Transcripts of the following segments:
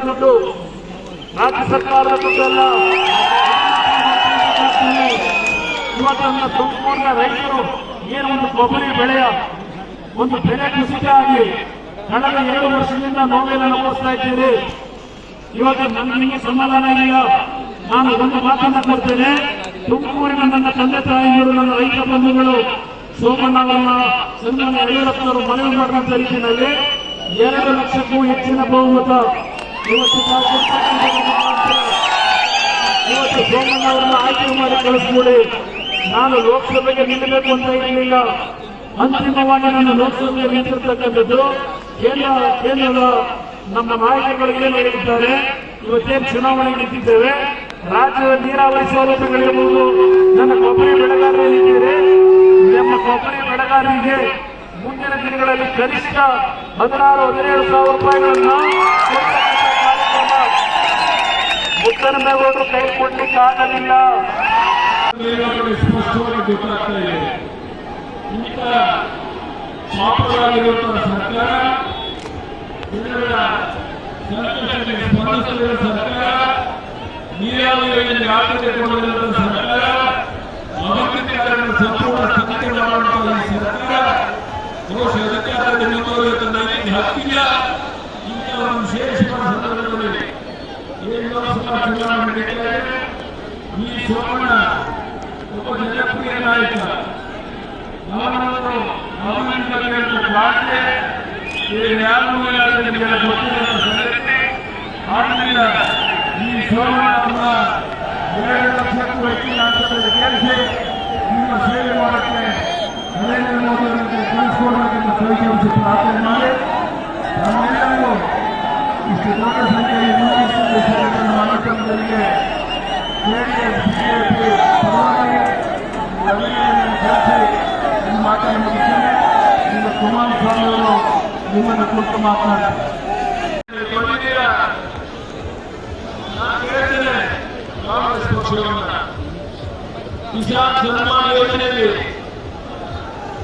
ದುಡ್ಡು ರಾಜ್ಯ ಸರ್ಕಾರದ ದುಡ್ಡಲ್ಲ ಇವತ್ತು ಸಂಪೂರ್ಣ ರೈತರು ಏನು ಒಂದು ಕೊಬ್ಬರಿ ಬೆಳೆಯ ಒಂದು ಬೆಲೆ ಕುಸಿತ ಆಗಿ ಕಳೆದ ಎರಡು ವರ್ಷದಿಂದ ನೋವೇನ ಅನುಭವಿಸ್ತಾ ಇದ್ದೀರಿ. ಇವತ್ತು ನನಗೆ ಸಮಾಧಾನ ಇಲ್ಲ ನಾನು ಒಂದು ಮಾತನ್ನ ಕೊಡ್ತೇನೆ. ತುಮಕೂರಿನ ನನ್ನ ತಂದೆ ತಾಯಿಗಳು ನನ್ನ ರೈತ ಬಂಧುಗಳು ಸೋಮಣ್ಣ ಯಡಿಯೂರಪ್ಪನವರು ಮನವಿ ಮಾಡಿದಂತ ರೀತಿಯಲ್ಲಿ ಎರಡು ಲಕ್ಷಕ್ಕೂ ಹೆಚ್ಚಿನ ಬಹುಮತ ಇವತ್ತು. ಇವತ್ತು ಸೋಮಣ್ಣ ಅವರನ್ನ ಆಯ್ಕೆ ನಾನು ಲೋಕಸಭೆಗೆ ನಿಲ್ಲಬೇಕು ಅಂತ ಇರಲಿಲ್ಲ. ಅಂತಿಮವಾಗಿ ನಾನು ಲೋಕಸಭೆಗೆ ನಿಂತಿರ್ತಕ್ಕಂಥದ್ದು ಕೇಂದ್ರ ಕೇಂದ್ರದ ನಮ್ಮ ನಾಯಕರುಗಳು ಏನು ಹೇಳಿದ್ದಾರೆ? ಇವತ್ತೇನು ಚುನಾವಣೆ ನಿಂತಿದ್ದೇವೆ ರಾಜ್ಯದ ನೀರಾವರಿ ಸೌಲಭ್ಯಗಳಿರಬಹುದು ನನ್ನ ಕೊಬ್ಬರಿ ಬೆಳೆಗಾರರಿದ್ದೀರಿ ನಮ್ಮ ಕೊಬ್ಬರಿ ಬೆಳೆಗಾರರಿಗೆ ಮುಂದಿನ ದಿನಗಳಲ್ಲಿ ಕನಿಷ್ಠ ಹದಿನಾರು, ಹದಿನೇಳು ಸಾವಿರ ರೂಪಾಯಿಗಳನ್ನು ಮುದ್ದನಮೇಗೌಡರು ಕೈ ಕೊಡ್ಲಿಕ್ಕೆ ಆಗಲಿಲ್ಲ. ಬೇರೆಯವರಿಗೆ ಸ್ಪಷ್ಟವಾಗಿ ಗೊತ್ತಾಗ್ತಾ ಇದೆ. ಇಂಥ ಪಾಪರಾಗಿರುವಂತಹ ಸರ್ಕಾರ ಸಂಕಷ್ಟಕ್ಕೆ ಸ್ಪಂದಿಸಲಿರುವ ಸರ್ಕಾರ, ನೀರಾವರಿ ಯೋಜನೆಗೆ ಆದ್ಯತೆ ಕೊಡಲಿರುವ ಸರ್ಕಾರ ಅಭಿವೃದ್ಧಿಗಾರರ ಸಂಪೂರ್ಣ ಈ ಸರ್ಕಾರ ವಿಶೇಷವಾದ ಲೋಕಸಭಾ ಚುನಾವಣೆ ನಡೀತಾ ಇದೆ ಈ ಸೋಮಣ್ಣ ಒಬ್ಬ ಜನಪ್ರಿಯ ನಾಯಕ ಅವನನ್ನು ಅವನಿಂದ ಪ್ರಾರ್ಥನೆ ಯಾರು ನಿಮಗೆಲ್ಲ ಗೊತ್ತಿರುವ ಸಂಗತಿ ಆದ್ದರಿಂದ ಈ ಸೋಮಣ್ಣವನ್ನ ಎರಡು ಲಕ್ಷಕ್ಕೂ ಹೆಚ್ಚಿನ ಹಂತದಲ್ಲಿ ಗೆಲ್ಲಿಸಿ ನಿಮ್ಮ ಸೇವೆ ಮಾಡಕ್ಕೆ ನರೇಂದ್ರ ಮೋದಿ ಅವರಿಗೆ ಕಳಿಸ್ಕೊಡ್ಬೇಕೆಂದು ಕೈಗೊಂಡು ಪ್ರಾರ್ಥನೆ ಮಾಡಿ ನಿಮ್ಮನ್ನು ಕುರಿತು ಮಾತನಾಡ್ತಾರೆ ನಾನು ಹೇಳ್ತೇನೆ ಕಾಂಗ್ರೆಸ್ ಪಕ್ಷವನ್ನ ಕಿಸಾನ್ ಸನ್ಮಾನ್ ಯೋಜನೆಯಲ್ಲಿ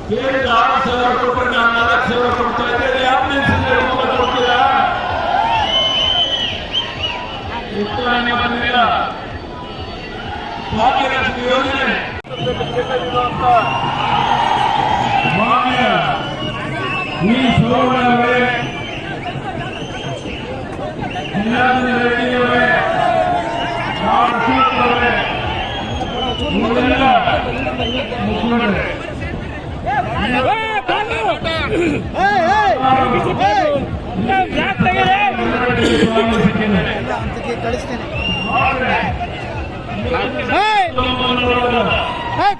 ಕೇಳಿದ ಆರು ಸಾವಿರ ಕೊಟ್ಟರೆ ನಾನು ನಾಲ್ಕು ಸಾವಿರ ಕೊಡ್ತಾ ಇದ್ದೇನೆ ಯಾವ ನಿಲ್ಸಿದ್ರೆ ಒಂಬತ್ತು ಕೊಡ್ತೀರಾ ಉತ್ತರನೇ ಬಂದಿಲ್ಲ ಭಾಗ್ಯಲಕ್ಷ್ಮಿ ಯೋಜನೆ ಮಾನ್ಯ ಈ ಸ್ವಾಗತಿಸಿದ್ದೇನೆ. ಕಳಿಸ್ತೇನೆ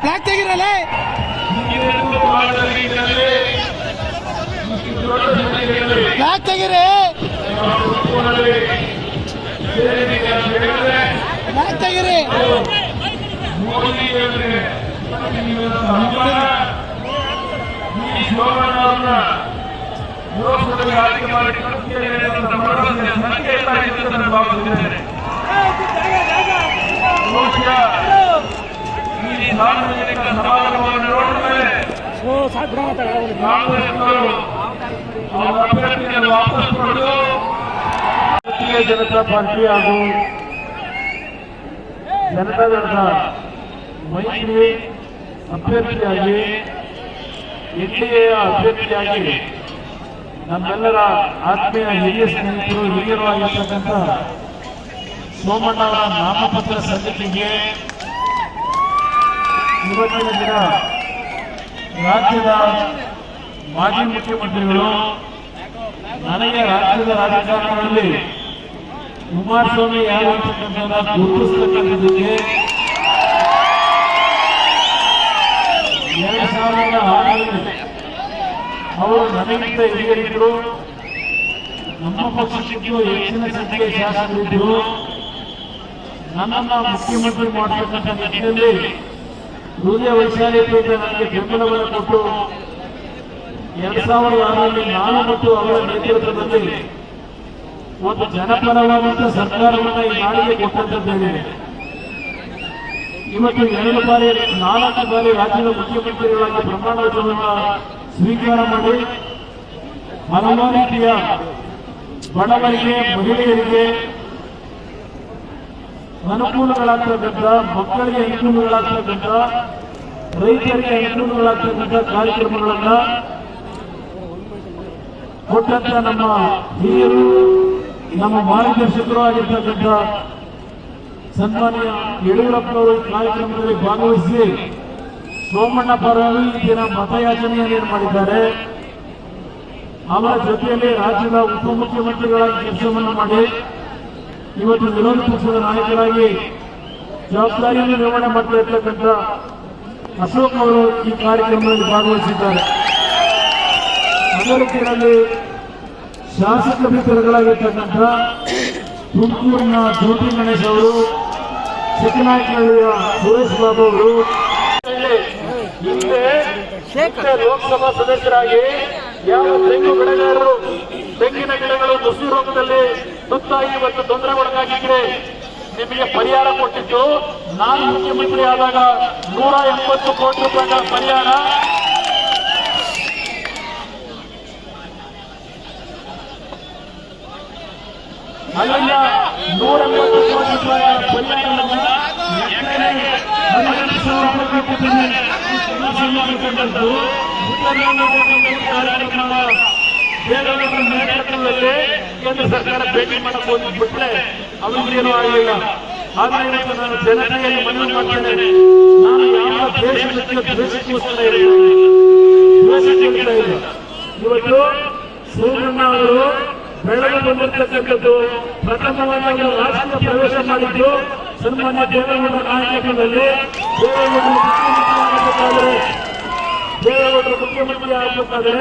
ಬ್ಲಾಕ್ ತೆಗಿರಲ್ಲ ಫ್ಲಾಗ್ ತೆಗಿರಿ ಫ್ಲಾಗ್ ತೆಗಿರಿ ಸಾರ್ವಜನಿಕ ಸಮಾರಂಭವನ್ನು ನೋಡಿದ ಮೇಲೆ ಅವರ ಅಭ್ಯರ್ಥಿಯನ್ನು ವಾಪಸ್ ಪಡೆದು ಭಾರತೀಯ ಜನತಾ ಪಾರ್ಟಿ ಹಾಗೂ ಜನತಾದಳದ ಮೈತ್ರಿ ಅಭ್ಯರ್ಥಿಯಾಗಿ, ಎನ್ಡಿಎ ಅಭ್ಯರ್ಥಿಯಾಗಿ ನಮ್ಮೆಲ್ಲರ ಆತ್ಮೀಯ ಹಿರಿಯ ಸ್ನೇಹಿತರು ಹಿರಿಯರು ಆಗಿರ್ತಕ್ಕಂಥ ಸೋಮಣ್ಣ ಅವರ ನಾಮಪತ್ರ ಸಲ್ಲಿಕೆಗೆ ಇವತ್ತಿನ ದಿನ ರಾಜ್ಯದ ಮಾಜಿ ಮುಖ್ಯಮಂತ್ರಿಗಳು ನನಗೆ ರಾಜ್ಯದ ರಾಜಕಾರಣದಲ್ಲಿ ಕುಮಾರಸ್ವಾಮಿ ಯಾರು ಗುರುತಿಸ್ತಕ್ಕಂಥದ್ದಕ್ಕೆ ಎರಡ್ ಸಾವಿರದ ಆರರಲ್ಲಿ ಅವರು ನನಗಿಂತ ಹಿರಿಯರಿದ್ದರು ನಮ್ಮ ಪಕ್ಷಕ್ಕೆ ಹೆಚ್ಚಿನ ಸಂಖ್ಯೆಯ ಶಾಸಕರಿದ್ದರು ನನ್ನನ್ನು ಮುಖ್ಯಮಂತ್ರಿ ಮಾಡತಕ್ಕಂಥ ನಿಟ್ಟಿನಲ್ಲಿ ಹೃದಯ ವೈಶಾಲ್ಯತೆಯಿಂದ ನನಗೆ ಬೆಂಬಲವನ್ನು ಕೊಟ್ಟು ಎರಡ್ ಸಾವಿರದ ಆರರಲ್ಲಿ ನಾನು ಮತ್ತು ಅವರ ನೇತೃತ್ವದಲ್ಲಿ ಒಂದು ಜನಪರವಾದಂತಹ ಸರ್ಕಾರವನ್ನ ಈ ನಾಡಿಗೆ ಕೊಟ್ಟಂತದ್ದೇನೆ ಇವತ್ತು ಎರಡು ಬಾರಿ, ನಾಲ್ಕು ಬಾರಿ ರಾಜ್ಯದ ಮುಖ್ಯಮಂತ್ರಿಗಳಾಗಿ ಪ್ರಮಾಣ ಸ್ವೀಕಾರ ಮಾಡಿ ಹಲವಾರು ರೀತಿಯ ಬಡವರಿಗೆ, ಮಹಿಳೆಯರಿಗೆ ಅನುಕೂಲಗಳಾಗ್ತಕ್ಕಂಥ, ಮಕ್ಕಳಿಗೆ ಅನುಕೂಲಗಳಾಗ್ತಕ್ಕಂಥ, ರೈತರಿಗೆ ಅನುಕೂಲಗಳಾಗ್ತಕ್ಕಂಥ ಕಾರ್ಯಕ್ರಮಗಳನ್ನ ಕೊಟ್ಟಂತ ನಮ್ಮ ಹಿರಿಯರು, ನಮ್ಮ ಮಾರ್ಗದರ್ಶಕರು ಆಗಿರ್ತಕ್ಕಂಥ ಸನ್ಮಾನ್ಯ ಯಡಿಯೂರಪ್ಪನವರು ಕಾರ್ಯಕ್ರಮದಲ್ಲಿ ಭಾಗವಹಿಸಿ ಸೋಮಣ್ಣ ಪರವಾಗಿ ಈ ದಿನ ಮತಯಾಚನೆಯನ್ನು ಮಾಡಿದ್ದಾರೆ. ಅವರ ಜೊತೆಯಲ್ಲಿ ರಾಜ್ಯದ ಉಪಮುಖ್ಯಮಂತ್ರಿಗಳಾಗಿ ಕೆಲಸವನ್ನು ಮಾಡಿ ಇವತ್ತು ವಿರೋಧ ಪಕ್ಷದ ನಾಯಕರಾಗಿ ಜವಾಬ್ದಾರಿಯನ್ನು ನಿರ್ವಹಣೆ ಮಾಡ್ತಾ ಇರ್ತಕ್ಕಂಥ ಅಶೋಕ್ ಅವರು ಈ ಕಾರ್ಯಕ್ರಮದಲ್ಲಿ ಭಾಗವಹಿಸಿದ್ದಾರೆ. ರೀತಿಯಲ್ಲಿ ಶಾಸಕ ಮಿತ್ರಗಳಾಗಿರ್ತಕ್ಕಂಥ ತುಮಕೂರಿನ ಜ್ಯೋತಿ ಗಣೇಶ್ ಅವರು, ಚಿಕ್ಕನಾಯಕನಹಳ್ಳಿಯ ಸುರೇಶ್ ಬಾಬು ಅವರು ಲೋಕಸಭಾ ಸದಸ್ಯರಾಗಿ ಯಾವ ತೆಂಗು ಬೆಳೆಗಾರರು ತೆಂಗಿನ ಗಿಡಗಳು ನುಸಿ ರೂಪದಲ್ಲಿ ತುತ್ತಾಗಿ ಮತ್ತು ತೊಂದರೆ ಒಳಗಾಗಿದ್ರೆ ನಿಮಗೆ ಪರಿಹಾರ ಕೊಟ್ಟಿದ್ದು, ನಾನು ಮುಖ್ಯಮಂತ್ರಿ ಆದಾಗ ನೂರ ಎಂಬತ್ತು ಕೋಟಿ ರೂಪಾಯಿಗಳ ಪರಿಹಾರ ಅಲ್ಲಿಂದ ನೂರ ಮೂವತ್ತು ಕೋಟಿ ರೂಪಾಯಿಗಳ ಪರಿಹಾರವನ್ನು ಮಾಡಿಕೊಂಡದ್ದು ಕಾರ್ಯಕ್ರಮ ದೇವೇಗೌಡರ ನೇತೃತ್ವದಲ್ಲಿ ಕೇಂದ್ರ ಸರ್ಕಾರ ಭೇಟಿ ಮಾಡಕ್ಕೆ ಅವರಿಗೆ ಅವರಿಗೇನು ಆಗಲಿಲ್ಲ. ಆದ್ರೆ ಇವತ್ತು ನಾನು ಜನತೆಯಲ್ಲಿ ಮನವಿ ನಾನು ಯಾವ ದೇಶದ ದ್ವೇಷಕ್ಕೋಸ್ಕರ ಇಲ್ಲ. ಸೋಮಣ್ಣ ಅವರು ಬೆಳೆದು ಬಂದಿರತಕ್ಕಂಥದ್ದು ಪ್ರಥಮವಾಗಿ ರಾಷ್ಟ್ರ ಪ್ರವೇಶ ಮಾಡಿದ್ದು ಸನ್ಮಾನ್ಯ ದೇವೇಗೌಡರ ನಾಯಕತ್ವದಲ್ಲಿ ದೇವೇಗೌಡರು ಮುಖ್ಯಮಂತ್ರಿ ಆಗಬೇಕಾದ್ರೆ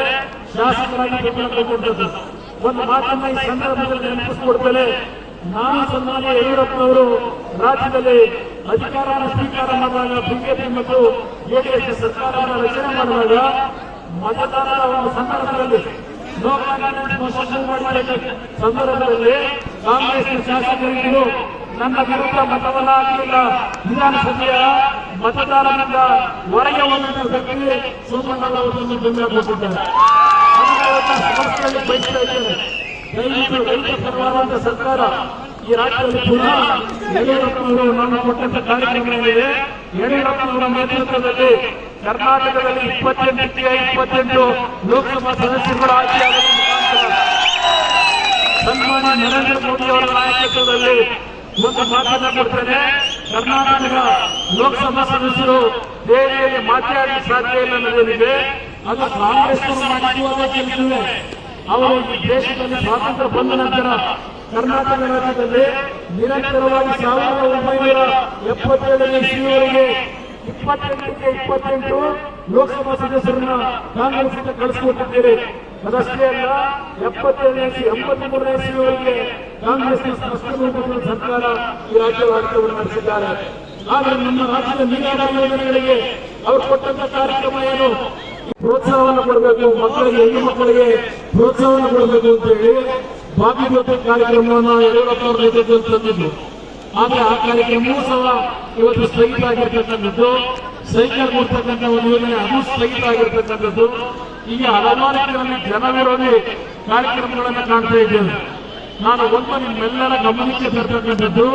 ಶಾಸಕರಾಗಿ ಬೆಂಬಲ ಒಂದು ಮಾತನ್ನ ಈ ಸಂದರ್ಭದಲ್ಲಿ ನೆನಪಿಸ್ಕೊಡ್ತೇನೆ. ನಾನು ಸನ್ಮಾನ್ಯ ಯಡಿಯೂರಪ್ಪನವರು ರಾಜ್ಯದಲ್ಲಿ ಅಧಿಕಾರವನ್ನು ಸ್ವೀಕಾರ ಮಾಡುವಾಗ ಬಿಜೆಪಿ ಮತ್ತು ಜೆಡಿಎಸ್ ಸರ್ಕಾರವನ್ನು ರಚನೆ ಮಾಡುವಾಗ ಮತದಾರರ ಒಂದು ಸಂದರ್ಭದಲ್ಲಿ ಮೋಸ ಮಾಡಿದ ಸಂದರ್ಭದಲ್ಲಿ ಕಾಂಗ್ರೆಸ್ ಶಾಸಕರಿಗೂ ನನ್ನ ವಿರುದ್ಧ ಮತವನ್ನ ಹಾಕಲಿಲ್ಲ ವಿಧಾನಸಭೆಯ ಮತದಾರರಿಂದ ಹೊರಗೆ ಹೋಗಿದ್ದ ವ್ಯಕ್ತಿ ಸೋಮಣ್ಣನವರನ್ನು ಬೆಂಬಲ ಕೊಟ್ಟಿದ್ದಾರೆ. ಅದನ್ನ ಇವತ್ತು ಸಮಸ್ಯೆಯಲ್ಲಿ ಬಯಸ್ತಾ ಇದ್ದೇನೆ. ದಯವಿಟ್ಟು ರೈತ ಪರವಾದಂತ ಸರ್ಕಾರ ಈ ರಾಜ್ಯದಲ್ಲಿ ಪುನಃ ಯಡಿಯೂರಪ್ಪನವರು ನಾನು ಕೊಟ್ಟಂತ ಕಾರ್ಯಕ್ರಮಗಳಿವೆ ಯಡಿಯೂರಪ್ಪನವರ ನೇತೃತ್ವದಲ್ಲಿ ಕರ್ನಾಟಕದಲ್ಲಿ ಇಪ್ಪತ್ತೆಂಟಕ್ಕೆ ಇಪ್ಪತ್ತೆಂಟು ಲೋಕಸಭಾ ಸದಸ್ಯರುಗಳ ಆಯ್ಕೆಯಾಗುವ ಮುಖಾಂತರ ಸನ್ಮಾನ್ಯ ನರೇಂದ್ರ ಮೋದಿ ಅವರ ನಾಯಕತ್ವದಲ್ಲಿ ಒಂದು ಮಾತನ್ನ ಕೊಡ್ತೇನೆ. ಕರ್ನಾಟಕ ಲೋಕಸಭಾ ಸದಸ್ಯರು ದೇವಿಯಲ್ಲಿ ಮಾತನಾಡಲು ಸಾಧ್ಯ ಇಲ್ಲ ಅನ್ನೋದೇನಿದೆ ಅದು ಕಾಂಗ್ರೆಸ್ ಮಾಡಿದ್ದೇವೆ ಅವರು ಈ ದೇಶದಲ್ಲಿ ಸ್ವಾತಂತ್ರ್ಯ ಬಂದ ನಂತರ ಕರ್ನಾಟಕ ರಾಜ್ಯದಲ್ಲಿ ನಿರಂತರವಾಗಿ ಸಾವಿರದ ಒಂಬೈನೂರ ಎಪ್ಪತ್ತೇಳನೇ ಇಸ್ವಿಯವರೆಗೆ ಇಪ್ಪತ್ತೆಂಟಕ್ಕೆ ಇಪ್ಪತ್ತೆಂಟು ಲೋಕಸಭಾ ಸದಸ್ಯರನ್ನ ಕಾಂಗ್ರೆಸ್ಸಿಂದ ಕಳಿಸಿಕೊಟ್ಟಿದ್ದೇವೆ. ಅದಷ್ಟೇ ಅಲ್ಲ, ಎಪ್ಪತ್ತೇಳನೇ ಎಂಬತ್ತ್ ಮೂರನೇ ಇಸ್ವಿಯವರೆಗೆ ಕಾಂಗ್ರೆಸ್ನ ಸ್ಪಷ್ಟ ಸರ್ಕಾರ ಈ ರಾಜ್ಯದ ಆಡಳಿತವನ್ನು ನಡೆಸಿದ್ದಾರೆ. ಆದರೆ ನಮ್ಮ ರಾಜ್ಯದ ನೀರಾವರಿ ಯೋಜನೆಗಳಿಗೆ ಅವರು ಕೊಟ್ಟಂತ ಕಾರ್ಯಕ್ರಮ ಏನು? ಪ್ರೋತ್ಸಾಹವನ್ನು ಕೊಡಬೇಕು, ಮಕ್ಕಳಿಗೆ, ಹೆಣ್ಣು ಮಕ್ಕಳಿಗೆ ಪ್ರೋತ್ಸಾಹವನ್ನು ಕೊಡಬೇಕು ಅಂತ ಹೇಳಿ ಬಾಬಿ ಕಾರ್ಯಕ್ರಮವನ್ನು ಯಡಿಯೂರಪ್ಪ ಅವರ ತಂದಿದ್ದು. ಆದ್ರೆ ಆ ಕಾರ್ಯಕ್ರಮವೂ ಸಹ ಇವತ್ತು ಸ್ಥಗಿತ ಆಗಿರ್ತಕ್ಕಂಥದ್ದು ಸೈಕಲ್ ಕೊಡ್ತಕ್ಕಂಥ ಒಂದು ಯೋಜನೆ ಅದು ಸ್ಥಗಿತ ಆಗಿರ್ತಕ್ಕಂಥದ್ದು. ಹೀಗೆ ಹಲವಾರು ಜನ ಜನವಿರೋಧಿ ಕಾರ್ಯಕ್ರಮಗಳನ್ನು ಕಾಣ್ತಾ ಇದ್ದೇವೆ. ನಾನು ಒಂದು ನಿಮ್ಮೆಲ್ಲರ ಗಮನಕ್ಕೆ ತರ್ತಕ್ಕಂಥದ್ದು,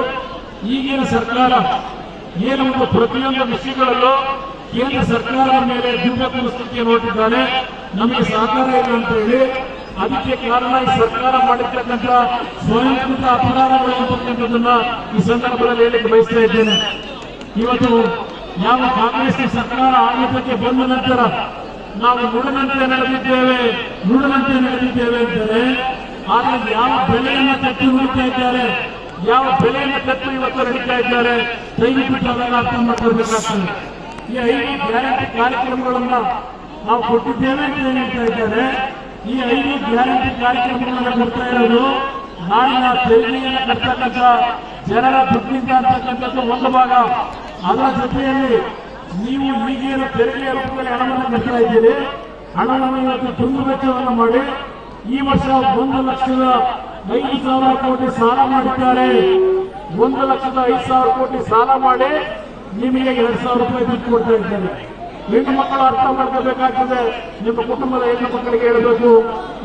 ಈಗಿನ ಸರ್ಕಾರ ಏನು ಒಂದು ಪ್ರತಿಯೊಂದು ವಿಷಯಗಳಲ್ಲೂ ಕೇಂದ್ರ ಸರ್ಕಾರದ ಮೇಲೆ ದುರ್ಬಲ ಸ್ಥಿತಿಯನ್ನು ಹೊರಟಿದ್ದಾರೆ ನಮಗೆ ಸಹಕಾರ ಇಲ್ಲ ಅಂತ ಹೇಳಿ ಅದಕ್ಕೆ ಕಾರಣ ಈ ಸರ್ಕಾರ ಮಾಡಿರ್ತಕ್ಕಂಥ ಸ್ವಯಂಕೃತ ಅಪರಾಧಗಳು ಅಂತಕ್ಕಂಥದ್ದನ್ನ ಈ ಸಂದರ್ಭದಲ್ಲಿ ಹೇಳಿಕ್ಕೆ ಬಯಸ್ತಾ ಇದ್ದೇನೆ. ಇವತ್ತು ಯಾವ ಕಾಂಗ್ರೆಸ್ ಸರ್ಕಾರ ಆಡಳಿತಕ್ಕೆ ಬಂದ ನಂತರ ನಾವು ನುಡಿದಂತೆ ನಡೆದಿದ್ದೇವೆ ನುಡಿದಂತೆ ನಡೆದಿದ್ದೇವೆ ಅಂತಾರೆ ಆದರೆ ಯಾವ ಬೆಲೆಯನ್ನ ಕಟ್ಟಿ ನುಡಿತಾ ಇದ್ದಾರೆ, ಯಾವ ಬೆಲೆಯನ್ನ ತಟ್ಟು ಇವತ್ತು ನಡೀತಾ ಇದ್ದಾರೆ, ದಯವಿಟ್ಟು ಅದನ್ನು ಅರ್ಥ ಮಾಡ್ಕೊಳ್ಬೇಕಾಗ್ತದೆ. ಈ ಐದು ಗ್ಯಾರಂಟಿ ಕಾರ್ಯಕ್ರಮಗಳನ್ನ ನಾವು ಕೊಟ್ಟಿದ್ದೇವೆ ಅಂತ ಹೇಳ್ತಾ ಇದ್ದಾರೆ ಈ ಐದು ಗ್ಯಾರಂಟಿ ಕಾರ್ಯಕ್ರಮಗಳನ್ನು ಕೊಡ್ತಾ ಇರೋದು ನಾಡಿನ ತೆರಿಗೆಯನ್ನು ಕಟ್ಟತಕ್ಕಂಥ ಜನರ ದುಡ್ಡಿಂದ ಅಂತಕ್ಕಂಥದ್ದು ಒಂದು ಭಾಗ. ಅದರ ಜೊತೆಯಲ್ಲಿ ನೀವು ಈಗೇನು ತೆರಿಗೆಯ ರೂಪದಲ್ಲಿ ಹಣವನ್ನು ಕಟ್ತಾ ಇದ್ದೀರಿ, ಹಣವನ್ನು ಇವತ್ತು ತುಂಬು ವೆಚ್ಚವನ್ನು ಮಾಡಿ ಈ ವರ್ಷ ಒಂದು ಲಕ್ಷದ ಐದು ಸಾವಿರ ಕೋಟಿ ಸಾಲ ಮಾಡಿದ್ದಾರೆ. ಒಂದು ಲಕ್ಷದ ಐದು ಸಾವಿರ ಕೋಟಿ ಸಾಲ ಮಾಡಿ ನಿಮಗೆ ಎರಡು ಸಾವಿರ ರೂಪಾಯಿ ದುಡ್ಡು ಕೊಡ್ತಾ ಇದ್ದಾರೆ ಹೆಣ್ಣು ಮಕ್ಕಳು ಅರ್ಥ ಮಾಡ್ಕೋಬೇಕಾಗ್ತದೆ. ನಿಮ್ಮ ಕುಟುಂಬದ ಹೆಣ್ಣು ಮಕ್ಕಳಿಗೆ ಹೇಳಬೇಕು,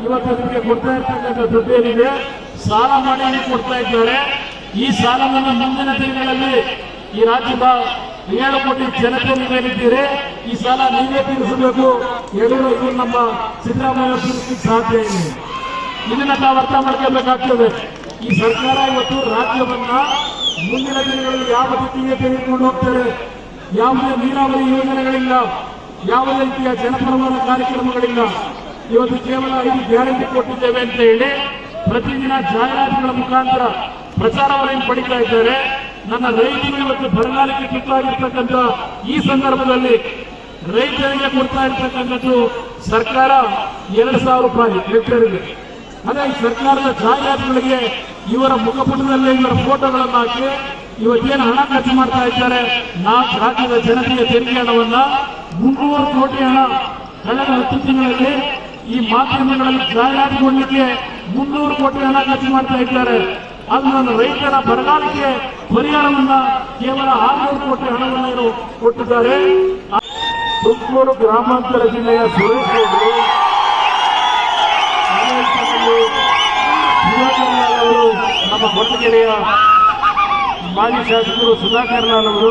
ಇವತ್ತು ನಿಮಗೆ ಕೊಡ್ತಾ ಇರ್ತಕ್ಕಂಥ ದುಡ್ಡು ಏನಿದೆ ಸಾಲ ಮಾಡಿ ಕೊಡ್ತಾ ಇದ್ದಾರೆ. ಈ ಸಾಲವನ್ನು ಮುಂದಿನ ದಿನಗಳಲ್ಲಿ ಈ ರಾಜ್ಯದ ಏಳು ಕೋಟಿ ಜನತೆ ನೀವೇನಿದ್ದೀರಿ ಈ ಸಾಲ ನೀವೇ ತೀರಿಸಬೇಕು. ಹೇಳಿದ್ರೆ ಇದು ನಮ್ಮ ಸಿದ್ದರಾಮಯ್ಯ ತೀರಿಸಲಿಕ್ಕೆ ಸಾಧ್ಯ ಇದೆ ಇದನ್ನ ನಾವು ಅರ್ಥ ಮಾಡ್ಕೋಬೇಕಾಗ್ತದೆ. ಈ ಸರ್ಕಾರ ಇವತ್ತು ರಾಜ್ಯವನ್ನ ಮುಂದಿನ ದಿನಗಳಲ್ಲಿ ಯಾವ ರೀತಿಗೆ ತೆಗೆದುಕೊಂಡು ಹೋಗ್ತಾರೆ? ಯಾವುದೇ ನೀರಾವರಿ ಯೋಜನೆಗಳಿಲ್ಲ, ಯಾವುದೇ ರೀತಿಯ ಜನಪರವಾದ ಕಾರ್ಯಕ್ರಮಗಳಿಲ್ಲ. ಇವತ್ತು ಕೇವಲ ಐದು ಗ್ಯಾರಂಟಿ ಕೊಟ್ಟಿದ್ದೇವೆ ಅಂತ ಹೇಳಿ ಪ್ರತಿದಿನ ಜಾಹೀರಾತುಗಳ ಮುಖಾಂತರ ಪ್ರಚಾರವನ್ನು ಪಡಿತಾ ಇದ್ದಾರೆ. ನನ್ನ ರೈತರು ಇವತ್ತು ಬರಗಾಲಕ್ಕೆ ತುತ್ತಾಗಿರ್ತಕ್ಕಂಥ ಈ ಸಂದರ್ಭದಲ್ಲಿ ರೈತರಿಗೆ ಕೊಡ್ತಾ ಇರ್ತಕ್ಕಂಥದ್ದು ಸರ್ಕಾರ ಎರಡು ಸಾವಿರ ರೂಪಾಯಿ ಹೆಕ್ಟೇರ್ಗೆ. ಅದೇ ಸರ್ಕಾರದ ಜಾಹೀರಾತುಗಳಿಗೆ ಇವರ ಮುಖಪುಟದಲ್ಲಿ ಇವರ ಫೋಟೋಗಳನ್ನು ಹಾಕಿ ಇವತ್ತೇನು ಹಣ ಖರ್ಚು ಮಾಡ್ತಾ ಇದ್ದಾರೆ? ನಾಲ್ಕು ರಾಜ್ಯದ ಜನತೆಯ ತೆರಿಗೆ ಹಣವನ್ನ. ಮುನ್ನೂರು ಕೋಟಿ ಹಣ ಕಳೆದ ಹತ್ತು ತಿಂಗಳಲ್ಲಿ ಈ ಮಾಧ್ಯಮಗಳಲ್ಲಿ ಜಾಹೀರಾತುಗೊಂಡಿದ್ದೆ ಮುನ್ನೂರು ಕೋಟಿ ಹಣ ಖರ್ಚು ಮಾಡ್ತಾ ಇದ್ದಾರೆ. ಅದು ನನ್ನ ರೈತರ ಬರಗಾಲಕ್ಕೆ ಪರಿಹಾರವನ್ನ ಕೇವಲ ಆರುನೂರು ಕೋಟಿ ಹಣವನ್ನು ಇವರು ಕೊಟ್ಟಿದ್ದಾರೆ? ತುಮಕೂರು ಗ್ರಾಮಾಂತರ ಜಿಲ್ಲೆಯ ಸುರೇಶ್ ಅವರು ನಮ್ಮ ಕೊಟ್ಟಗೆರೆಯ ಮಾಜಿ ಶಾಸಕರು ಸುಧಾಕರ್ ಲಾಲ್ ಅವರು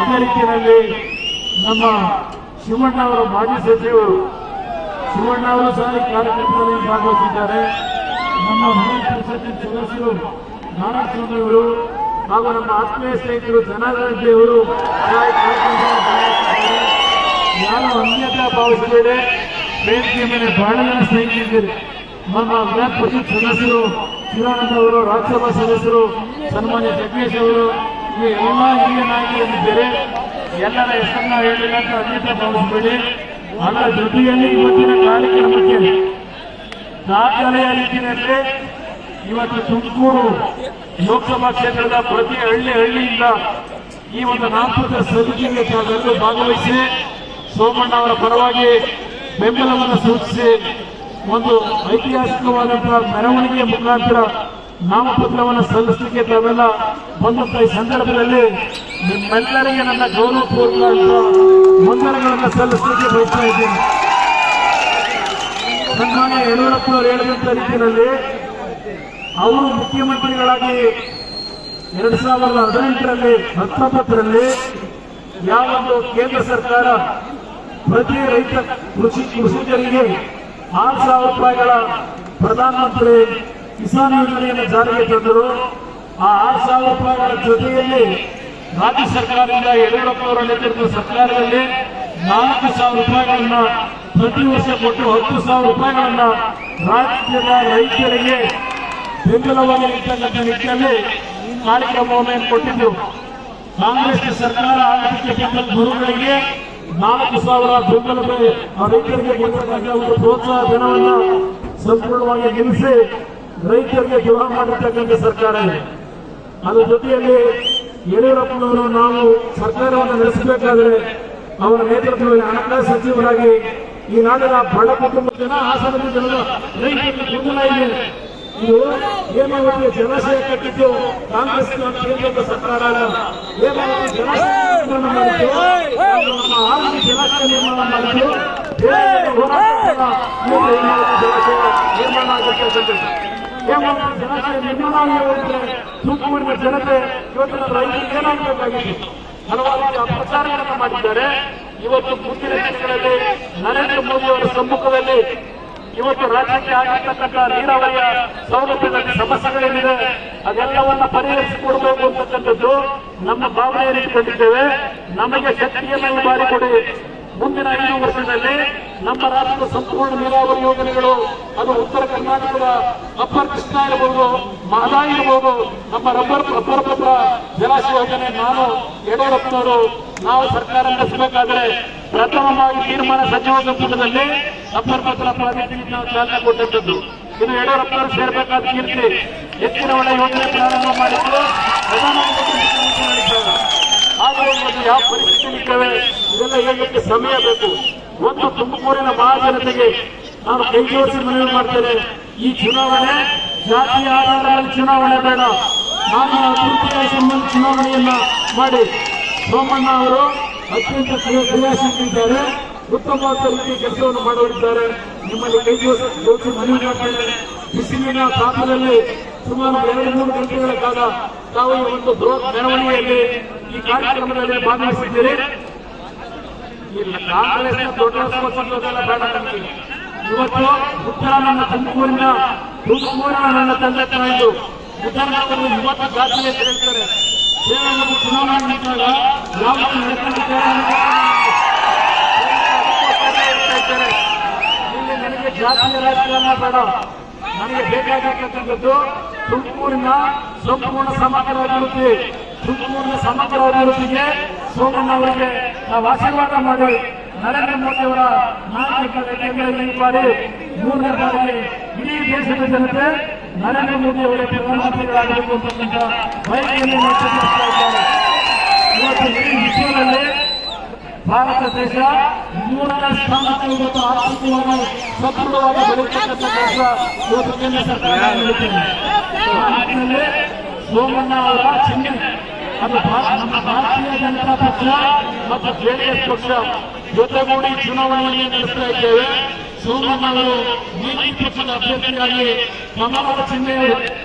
ಅದೇ ರೀತಿಯಲ್ಲಿ ನಮ್ಮ ಶಿವಣ್ಣ ಅವರು ಮಾಜಿ ಸಚಿವರು. ಶಿವಣ್ಣ ಅವರು ಸಹ ಈ ಕಾರ್ಯಕ್ರಮದಲ್ಲಿ ಭಾಗವಹಿಸಿದ್ದಾರೆ. ನಮ್ಮ ಪರಿಷತ್ತಿನ ಸದಸ್ಯರು ನಾರಾಯಣಸ್ವಾಮಿ ಅವರು ಹಾಗೂ ನಮ್ಮ ಆತ್ಮೀಯ ಸ್ನೇಹಿತರು ಜನಾರ್ದನ ಅವರು ಯಾರು ಅನ್ಯತಾ ಭಾವಿಸಬೇಡಿ ವೇದಿಕೆಯ ಮೇಲೆ ಬಹಳ ಜನ ಸ್ನೇಹಿತರಿದ್ದೀರಿ. ನಮ್ಮ ಬ್ಲಾಕ್ ಪರಿಷತ್ ಸದಸ್ಯರು, ಶಿವಾನಂದ ಅವರು, ರಾಜ್ಯಸಭಾ ಸದಸ್ಯರು, ಸನ್ಮಾನ್ಯ ಜಗ್ಗೇಶ್ ಅವರು, ಈ ಎಲ್ಲ ಹಿರಿಯ ನಾಯಕರಿದ್ದಾರೆ. ಎಲ್ಲರ ಹೆಸರನ್ನ ಹೇಳಿಲ್ಲ ಅಂತ ಅನ್ಯತಾ ಭಾವಿಸಬೇಡಿ ಅದರ ಜೊತೆಯಲ್ಲಿ ಇವತ್ತಿನ ಕಾರ್ಯಕ್ರಮಕ್ಕೆ ದಾಖಲೆಯ ರೀತಿಯಲ್ಲಿ ಇವತ್ತು ತುಮಕೂರು ಲೋಕಸಭಾ ಕ್ಷೇತ್ರದ ಪ್ರತಿ ಹಳ್ಳಿ ಹಳ್ಳಿಯಿಂದ ಈ ಒಂದು ನಾಮಪತ್ರ ಸಲ್ಲಿಕೆಗೆ ಭಾಗವಹಿಸಿ ಸೋಮಣ್ಣ ಅವರ ಪರವಾಗಿ ಬೆಂಬಲವನ್ನು ಸೂಚಿಸಿ ಒಂದು ಐತಿಹಾಸಿಕವಾದಂತಹ ಮೆರವಣಿಗೆಯ ಮುಖಾಂತರ ನಾಮಪತ್ರವನ್ನು ಸಲ್ಲಿಸಲಿಕ್ಕೆ ತಾವೆಲ್ಲ ಬಂದಂತ ಈ ಸಂದರ್ಭದಲ್ಲಿ ನಿಮ್ಮೆಲ್ಲರಿಗೆ ನನ್ನ ಗೌರವಪೂರ್ವಕ ವಂದನೆಗಳನ್ನು ಸಲ್ಲಿಸಲಿಕ್ಕೆ ಬಯಸ್ತಾ ಇದ್ದೀನಿ. ಸನ್ಮಾನ್ಯ ಯಡಿಯೂರಪ್ಪ ಅವರು ಹೇಳಿದಂತ ರೀತಿಯಲ್ಲಿ ಅವರು ಮುಖ್ಯಮಂತ್ರಿಗಳಾಗಿ ಎರಡ್ ಸಾವಿರದ ಹದಿನೆಂಟರಲ್ಲಿ ಹತ್ತೊಂಬತ್ತರಲ್ಲಿ ಯಾವೊಂದು ಕೇಂದ್ರ ಸರ್ಕಾರ ಪ್ರತಿ ರೈತ ಕೃಷಿ ಕೃಷಿಕರಿಗೆ ಆರು ಸಾವಿರ ರೂಪಾಯಿಗಳ ಪ್ರಧಾನಮಂತ್ರಿ ಕಿಸಾನ್ ಯೋಜನೆಯನ್ನು ಜಾರಿಗೆ ತಂದರು. ಆ ಆರು ಸಾವಿರ ರೂಪಾಯಿಗಳ ಜೊತೆಯಲ್ಲಿ ರಾಜ್ಯ ಸರ್ಕಾರದಿಂದ ಯಡಿಯೂರಪ್ಪ ಅವರ ನೇತೃತ್ವದ ಸರ್ಕಾರದಲ್ಲಿ ನಾಲ್ಕು ಸಾವಿರ ರೂಪಾಯಿಗಳನ್ನ ಪ್ರತಿ ವರ್ಷ ಕೊಟ್ಟು ಹತ್ತು ಸಾವಿರ ರೂಪಾಯಿಗಳನ್ನ ರಾಜ್ಯದ ರೈತರಿಗೆ ಬೆಂಬಲವಾಗಿ ನಿಂತಕ್ಕಂಥ ನಿಟ್ಟಿನಲ್ಲಿ ಕಾರ್ಯಕ್ರಮವನ್ನು ಕೊಟ್ಟಿದ್ದು. ಕಾಂಗ್ರೆಸ್ ಸರ್ಕಾರ ಬಂದ ಗುರುಗಳಿಗೆ ನಾಲ್ಕು ಸಾವಿರ ಬೆಂಬಲ ಬೆಲೆ ಆ ರೈತರಿಗೆ ಕೊಡ್ತಕ್ಕಂಥ ಪ್ರೋತ್ಸಾಹ ಧನವನ್ನ ಸಂಪೂರ್ಣವಾಗಿ ನಿಲ್ಲಿಸಿ ರೈತರಿಗೆ ದ್ರೋಹ ಮಾಡಿರ್ತಕ್ಕಂಥ ಸರ್ಕಾರ ಅದ್ರ ಜೊತೆಯಲ್ಲಿ ಯಡಿಯೂರಪ್ಪನವರು ನಾವು ಸರ್ಕಾರವನ್ನು ನಡೆಸಬೇಕಾದ್ರೆ ಅವರ ನೇತೃತ್ವದಲ್ಲಿ ಹಣಕಾಸು ಸಚಿವರಾಗಿ ಈ ನಾಡಿನ ಬಡ ಕುಟುಂಬ ಜನ ಹಾಸನ ಜನರು ರೈತರಿಗೆ ಗೊಂದಲ ಇದೆ. ಇದು ಹೇಮಾವತಿಯ ಜಲಾಶಯ ಕಟ್ಟಿದ್ದು ಕಾಂಗ್ರೆಸ್ ಕೇಂದ್ರದ ಸರ್ಕಾರ ಹೇಮಾವತಿ ಜಲಾಶಯ ನಿರ್ಮಾಣ ಮಾಡಿದ್ದು ನಮ್ಮ ಜಲಾಶಯ ನಿರ್ಮಾಣ ಮಾಡಿದ್ದು ನಿರ್ಮಾಣ ಹೇಮಾವತಿ ಜಲಾಶಯ ನಿರ್ಮಾಣ ಆಗಿ ಹೋಗಿದ್ರೆ ತುಮಕೂರಿನ ಜನತೆ ಇವತ್ತಿನ ರೈತರಿಗೆ ಏನಾಗಬೇಕಾಗಿತ್ತು? ಹಲವಾರು ರೀತಿಯ ಅಪಪ್ರಚಾರಗಳನ್ನು ಮಾಡಿದ್ದಾರೆ. ಇವತ್ತು ಮುಂದಿನ ದಿನಗಳಲ್ಲಿ ನರೇಂದ್ರ ಮೋದಿ ಅವರ ಸಮ್ಮುಖದಲ್ಲಿ ಇವತ್ತು ರಾಜ್ಯಕ್ಕೆ ಆಗಿರ್ತಕ್ಕಂಥ ನೀರಾವರಿಯ ಸೌಲಭ್ಯದಲ್ಲಿ ಸಮಸ್ಯೆಗಳೇನಿದೆ, ಅದೆಲ್ಲವನ್ನ ಪರಿಹರಿಸಿಕೊಡ್ಬೇಕು ಅಂತಕ್ಕಂಥದ್ದು ನಮ್ಮ ಭಾವನೆಯನ್ನು ಇಟ್ಕೊಂಡಿದ್ದೇವೆ. ನಮಗೆ ಶಕ್ತಿಯನ್ನು ಬಾರಿ ಕೊಡಿ. ಮುಂದಿನ ಐದು ವರ್ಷದಲ್ಲಿ ನಮ್ಮ ರಾಜ್ಯದ ಸಂಪೂರ್ಣ ನೀರಾವರಿ ಯೋಜನೆಗಳು, ಅದು ಉತ್ತರ ಕರ್ನಾಟಕದ ಅಪ್ಪರ್ ಕೃಷ್ಣ ಇರಬಹುದು ಮಹದಾ ಇರಬಹುದು ನಮ್ಮ ರಬ್ಬರ್ ಅಪ್ಪರ್ ಜಲಾಶಯ ಯೋಜನೆ ನಾನು ಯಡಿಯೂರಪ್ಪನವರು, ನಾವು ಸರ್ಕಾರ ನಡೆಸಬೇಕಾದ್ರೆ ಪ್ರಥಮವಾಗಿ ತೀರ್ಮಾನ ಸಚಿವ ಸಂಪುಟದಲ್ಲಿ ಸಂಪರ್ಕ ನಾವು ಚಾಲನೆ ಕೊಟ್ಟಂತದ್ದು ಇದು ಯಡಿಯೂರಪ್ಪನವರು ಸೇರ್ಬೇಕಾದ ಕೀರ್ತಿ ಹೆಚ್ಚಿನ ಒಳ್ಳೆ ಯೋಜನೆ ಪ್ರಾರಂಭ ಮಾಡಿದ್ದಾರೆ. ಆದರೆ ಯಾವ ಪರಿಸ್ಥಿತಿ ಇರ್ತವೆ ಇದೆಲ್ಲ ಹೇಳಲಿಕ್ಕೆ ಸಮಯ ಬೇಕು. ಒಂದು ತುಮಕೂರಿನ ಮಹಾಜನತೆಗೆ ನಾನು ಕೈ ಜೋಡಿಸಿ ಮನವಿ ಮಾಡ್ತೇನೆ. ಈ ಚುನಾವಣೆ ಜಾತಿ ಆಧಾರದಲ್ಲಿ ಚುನಾವಣೆ ಬೇಡ. ನಾನು ಸಂಬಂಧ ಚುನಾವಣೆಯನ್ನ ಮಾಡಿ. ಸೋಮಣ್ಣ ಅವರು ಅತ್ಯಂತ ಕ್ರಿಯಾಶೀಲಿದ್ದಾರೆ ಉತ್ತಮ ರೀತಿಯ ಕೆಲಸವನ್ನು ಮಾಡುತ್ತಿದ್ದಾರೆ ನಿಮ್ಮಲ್ಲಿ ಕೈ ಜೋಡಿಸಿ ಜೋಡಿಸಿ ಮನವಿ ಮಾಡ್ತಾರೆ ಬಿಸಿಲಿನ ತಾಪದಲ್ಲಿ ಸುಮಾರು ಎರಡು, ಮೂರು ಗಂಟೆಗಳ ಕಾಲ ತಾವು ಈ ಒಂದು ಬೃಹತ್ ಮೆರವಣಿಗೆಯಲ್ಲಿ ಈ ಕಾರ್ಯಕ್ರಮದಲ್ಲಿ ಭಾಗವಹಿಸಿದ್ದೀರಿ. ಇವತ್ತು ಉತ್ತರ ನನ್ನ ತುಮಕೂರಿನ ತುಮಕೂರಿನ ನನ್ನ ತಂದೆ ತಾಯಿದು ಉತ್ತರ ಇವತ್ತು ಜಾತಿ ಹೇಳ್ತಾರೆ. ಚುನಾವಣೆ ಇಲ್ಲಿ ನನಗೆ ಜಾತಿಯ ರಾಜಕಾರಣ ಬೇಡ. ನನಗೆ ಬೇಕಾಗಿರ್ತಕ್ಕಂಥದ್ದು ತುಮಕೂರಿನ ಸಂಪೂರ್ಣ ಸಮಗ್ರ ಅಭಿವೃದ್ಧಿ, ತುಮಕೂರಿನ ಸಮಗ್ರ ಅಭಿವೃದ್ಧಿಗೆ ಸೋಮಣ್ಣ ಅವರಿಗೆ ನಾವು ಆಶೀರ್ವಾದ ಮಾಡಿ ನರೇಂದ್ರ ಮೋದಿ ಅವರ ನಾಯಕತ್ವದ ಈ ಬಾರಿ ಮೂರನೇ ಬಾರಿ ಇಡೀ ದೇಶದ ಜನತೆ ನರೇಂದ್ರ ಮೋದಿ ಅವರ ಪ್ರಧಾನಮಂತ್ರಿಗಳಾಗಬೇಕು ಅಂತಕ್ಕಂಥ ಬಯಕೆಯನ್ನು ಇದ್ದಾರೆ. ಇವತ್ತು ಇಡೀ ವಿಶ್ವದಲ್ಲಿ ಭಾರತ ದೇಶ ಮೂರನೇ ಸ್ಥಾನಕ್ಕೆ ಇವತ್ತು ಆರ್ಥಿಕವಾಗಿ ಸದೃಢವಾಗಿ ಬೆಳೆಯತಕ್ಕಂಥ ಕೆಲಸ ಇವತ್ತು ಕೇಂದ್ರ ಸರ್ಕಾರ ನಿಟ್ಟಿನಲ್ಲಿ ಸೋಮಣ್ಣ ಅವರ ಚಿಹ್ನೆ, ಅದು ನಮ್ಮ ಭಾರತೀಯ ಜನತಾ ಪಕ್ಷ ಮತ್ತು ಜೆಡಿಎಸ್ ಪಕ್ಷ ಜೊತೆಗೂಡಿ ಚುನಾವಣೆಯಲ್ಲಿ ನಡೆಸ್ತಾ ಇದ್ದೇವೆ. ಅವರು ನೀತಿ ಪಕ್ಷದ ಅಭ್ಯರ್ಥಿಯಾಗಿ ಕಮಲದ ಚಿಹ್ನೆ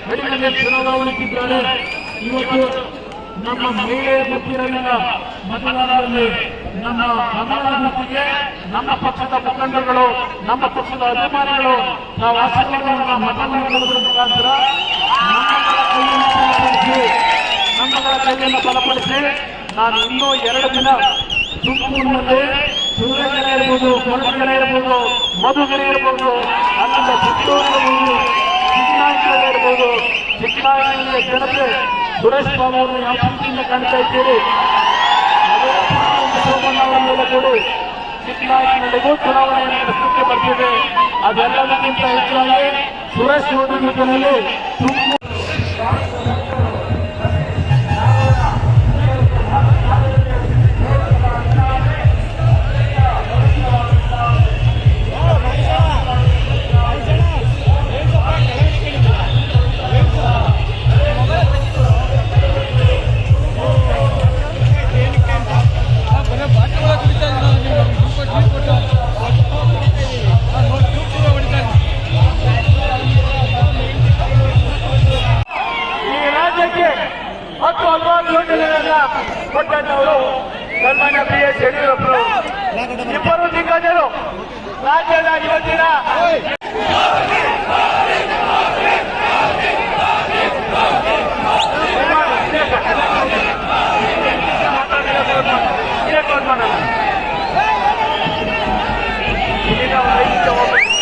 ಅಡಿಯಲ್ಲಿ ಚುನಾವಣೆಗಿದ್ದಾರೆ ಇವತ್ತು ನಮ್ಮ ಮಹಿಳೆ ಗೊತ್ತಿರಲಿಲ್ಲ ಮತದಾರರಲ್ಲಿ ನಮ್ಮ ಕಮಲಾಭಿವೃದ್ಧಿಗೆ ನಮ್ಮ ಪಕ್ಷದ ಮುಖಂಡರುಗಳು, ನಮ್ಮ ಪಕ್ಷದ ಅಭಿಮಾನಿಗಳು ನಾವು ಆಶೀರ್ವಾದವನ್ನು ಮತದಾರರ ಮುಖಾಂತರ ನಮ್ಮಗಳ ಕೈಯನ್ನು ಬಲಪಡಿಸಿ ನಾನು ಇನ್ನೂ ಎರಡು ದಿನ ತುಮಕೂರಿನಲ್ಲಿ ಸೂರ್ಯಗೆರೆ ಇರ್ಬೋದು ಕೊರಟಗೆರೆ ಇರ್ಬೋದು, ಮಧುಗಿರಿ ಇರ್ಬೋದು, ಅಲ್ಲಿಂದ ಚಿತ್ತೂರು ಇರ್ಬೋದು ಇರ್ಬೋದು. ಚಿಕ್ಕನಾಯಕನಹಳ್ಳಿಯ ಜನತೆ ಸುರೇಶ್ ಬಾಬು ಅವರು ಯಾವ ಪ್ರೀತಿಯಿಂದ ಕಾಣ್ತಾ ಇದ್ದೀರಿ? ಸೋಮಣ್ಣವರನ್ನೆಲ್ಲ ಕೊಡಿ ಚಿಕ್ಕನಾಯಕನಹಳ್ಳಿಗೂ ಚುನಾವಣೆಯನ್ನು ನಡೆಸಲಿಕ್ಕೆ ಬರ್ತಿದೆ. ಅದೆಲ್ಲದಕ್ಕಿಂತ ಹೆಚ್ಚಾಗಿ ಸುರೇಶ್ ಗೌಡ ಜೊತೆಯಲ್ಲಿ ತುಮಕೂರು ಯೋಜನೆಗಳನ್ನ ಕೊಟ್ಟಂತವರು ಸನ್ಮಾನ್ಯ ಬಿ ಎಸ್ ಯಡಿಯೂರಪ್ಪರು ಇಬ್ಬರು ದಿಗ್ಗಜರು ರಾಜ್ಯದ ಇವತ್ತಿನ ಈಗ ಒಂದು ಐದು ನಿಮಿಷ ಹೋಗ್ಬೇಕು.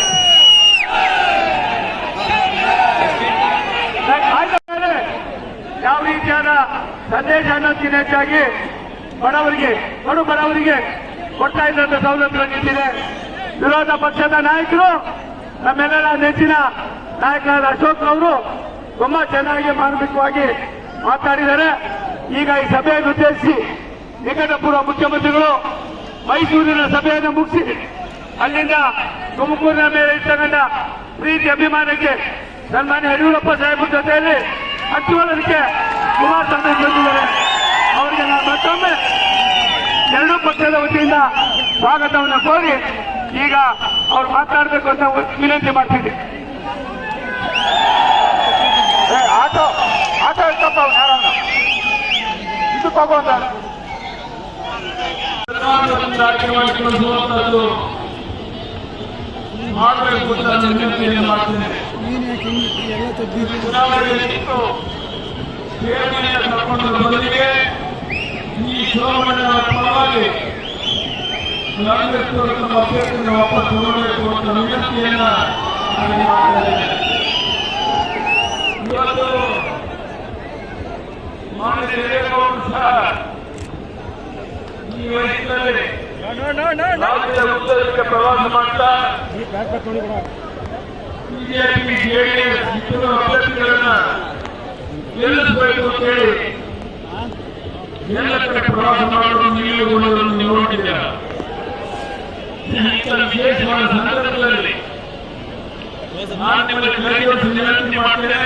ಆಯ್ತು. ಯಾವ ರೀತಿಯಾದ ಸಂದೇಶ ಅನ್ನೋದಕ್ಕಿಂತ ಹೆಚ್ಚಾಗಿ ಬಡವರಿಗೆ, ಬಡ ಬಡವರಿಗೆ ಕೊಡ್ತಾ ಇದ್ದಂತ ಸೌಲಭ್ಯ ನಿಂತಿದೆ. ವಿರೋಧ ಪಕ್ಷದ ನಾಯಕರು, ನಮ್ಮೆಲ್ಲರ ನೆಚ್ಚಿನ ನಾಯಕರಾದ ಅಶೋಕ್ ಅವರು ತುಂಬಾ ಚೆನ್ನಾಗಿ ಮಾರ್ಮಿಕವಾಗಿ ಮಾತಾಡಿದ್ದಾರೆ. ಈಗ ಈ ಸಭೆಯನ್ನು ಉದ್ದೇಶಿಸಿ ನಿಕಟಪೂರ್ವ ಮುಖ್ಯಮಂತ್ರಿಗಳು ಮೈಸೂರಿನ ಸಭೆಯನ್ನು ಮುಗಿಸಿ ಅಲ್ಲಿಂದ ತುಮಕೂರಿನ ಮೇಲೆ ಇರ್ತಕ್ಕಂಥ ಪ್ರೀತಿ ಅಭಿಮಾನಕ್ಕೆ ಸನ್ಮಾನ್ಯ ಯಡಿಯೂರಪ್ಪ ಸಾಹೇಬರ ಜೊತೆಯಲ್ಲಿ ಹಂಚಿಕೊಳ್ಳೋದಕ್ಕೆ ಕುಮಾರಸ್ವಾಮಿ ಬಂದಿದ್ದಾರೆ ಅವರಿಗೆ ನಾನು ಮತ್ತೊಮ್ಮೆ ಎರಡೂ ಪಕ್ಷದ ವತಿಯಿಂದ ಸ್ವಾಗತವನ್ನು ಕೋರಿ ಈಗ ಅವ್ರು ಮಾತಾಡಬೇಕು ಅಂತ ವಿನಂತಿ ಮಾಡ್ತೀನಿ ಏ, ಆಟೋ ಆಟೋ ಇರ್ತಪ್ಪ ಯಾರನ್ನ ಇದು ಮಾಡಿಕೊಳ್ಳುವಂತದ್ದು ಮಾಡಬೇಕು ಅಂತ ವಿನಂತಿಯನ್ನು ಮಾಡ್ತೇನೆ ಚುನಾವಣೆಯಲ್ಲಿ ಠೇವಣಿಯನ್ನು ತಗೊಂಡ ಬದಲಿಗೆ ಈ ಚುನಾವಣೆಯ ಪರವಾಗಿ. ಇವತ್ತು ಸಹ ಪ್ರವಾಸ ಮಾಡ್ತಾ ಬಿಜೆಪಿ ಜೆಡಿಎಸ್ ಅಭ್ಯರ್ಥಿಗಳನ್ನ ಗೆಲ್ಲಿಸಬೇಕು ಎಲ್ಲ ಕಡೆ ಪ್ರವಾಸ ಮಾಡುವುದು ನಿಲ್ಲುಗೊಳ್ಳುವುದನ್ನು ನೀವು ನೋಡಿದ್ದೀರ? ಇಂಥ ವಿಶೇಷವಾದ ಸಂದರ್ಭಗಳಲ್ಲಿ ನಾನು ನಿಮಗೆ ಕರೆಯುವ ವಿನಂತಿ ಮಾಡ್ತೇನೆ.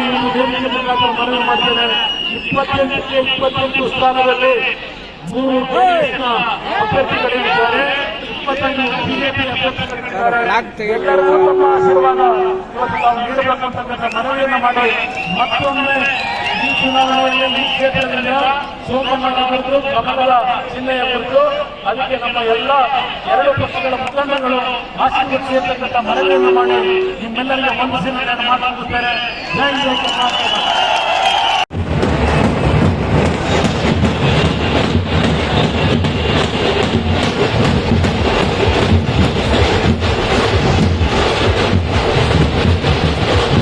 ಮುಖಾಂತರ ಮನವಿ ಮಾಡ್ತೇನೆ ಇಪ್ಪತ್ತೆಂಟಕ್ಕೆ ಇಪ್ಪತ್ತೆಂಟು ಸ್ಥಾನದಲ್ಲಿ ಮೂರು ಅಭ್ಯರ್ಥಿಗಳಿದ್ದಾರೆ ಇಪ್ಪತ್ತೈದು ಬಿಜೆಪಿ ಅಭ್ಯರ್ಥಿಗಳಿದ್ದಾರೆ ಆಶೀರ್ವಾದ ಇವತ್ತು ನಾವು ನೀಡಬೇಕಂತಕ್ಕಂಥ ಮನವಿಯನ್ನು ಮಾಡಿ ಮತ್ತೊಮ್ಮೆ ಚುನಾವಣೆಯಲ್ಲಿ ಕ್ಷೇತ್ರದಿಂದ ಸೋಮಣ್ಣ ಕುರಿತು ಕಮಲದ ಚಿಹ್ನೆಯ ಕುರಿತು ಅದಕ್ಕೆ ನಮ್ಮ ಎಲ್ಲ ಎರಡು ಪಕ್ಷಗಳ ಮುಖಂಡಗಳು ಹಾಸನ ಸೇರ್ತಕ್ಕಂಥ ಮನವಿಯನ್ನು ಮಾಡಿ ನಿಮ್ಮೆಲ್ಲರಿಗೆ ಒಂದು ಸಿನಿಮಾ ಮಾತನಾಡುತ್ತೇನೆ ಜೈ ಕರ್ನಾಟಕ.